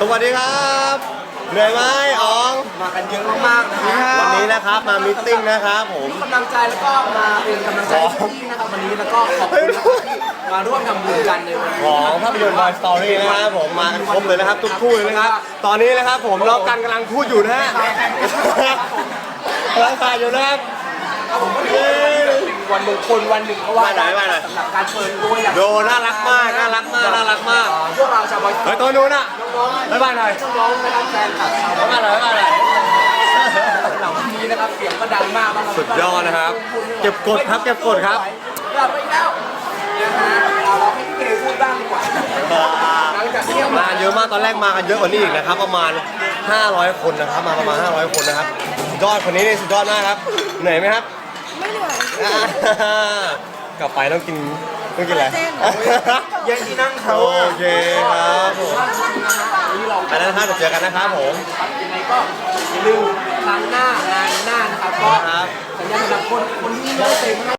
สวัสดีครับเหนื่อยไหมอ๋องมากันเยอะมากๆนะฮะวันนี้นะครับมามิทติ้งนะครับผมกำลังใจแล้วก็มาเป็นกำลังใจให้พี่นะครับวันนี้แล้วก็ขอบคุณนะครับที่มาร่วมทำบุญกันในวันนี้ของภาพยนตร์ Boy Story นะครับผมมากันครบเลยนะครับทุกคู่เลยนะครับ ตอนนี้นะครับผมล็อกกันกำลังพูดอยู่นะฮะกำลังถ่ายอยู่นะครับเย้เป็นวันมงคลวันหนึ่งเพราะว่าว่าไหนว่าไหนสำหรับการเปิดตัวอย่างโดน่ารักมากน่ารักมากน่ารักมาก พวกเราชาวบอยเฮ้ยตัวนู้นอะบ๊ายบายหน่อยน้องๆนะครับแฟนคลับชาวบ๊ายบายหน่อยบ๊ายบายหน่อยเหล่านี้นะครับเสียงก็ดังมากนะครับสุดยอดนะครับ เก็บกดครับเก็บกดครับ กลับไปแล้วนะฮะเอาเราให้พี่เกพูดบ้างดีกว่าหลังจากที่มาเยอะมากตอนแรกมากันเยอะกว่านี้อีกนะครับ ประมาณ 500 คนนะครับ มาประมาณ 500 คนนะครับสุดยอดคนนี้นี่สุดยอดมากครับเหนื่อยไหมครับ ไม่เหนื่อย อ่ากลับไปต้องกิน ต้องกินอะไรแย่งที่นั่งเขาโออะเคครับผมนี่เราไปแล้วนะครับเดี๋ยวเจอกันนะครับผม ครับยังไงก็อย่าลืมครั้งหน้างานหน้านะครับก็ครับ สัญญาสำหรับคนคนที่ไม่ได้เต็มให้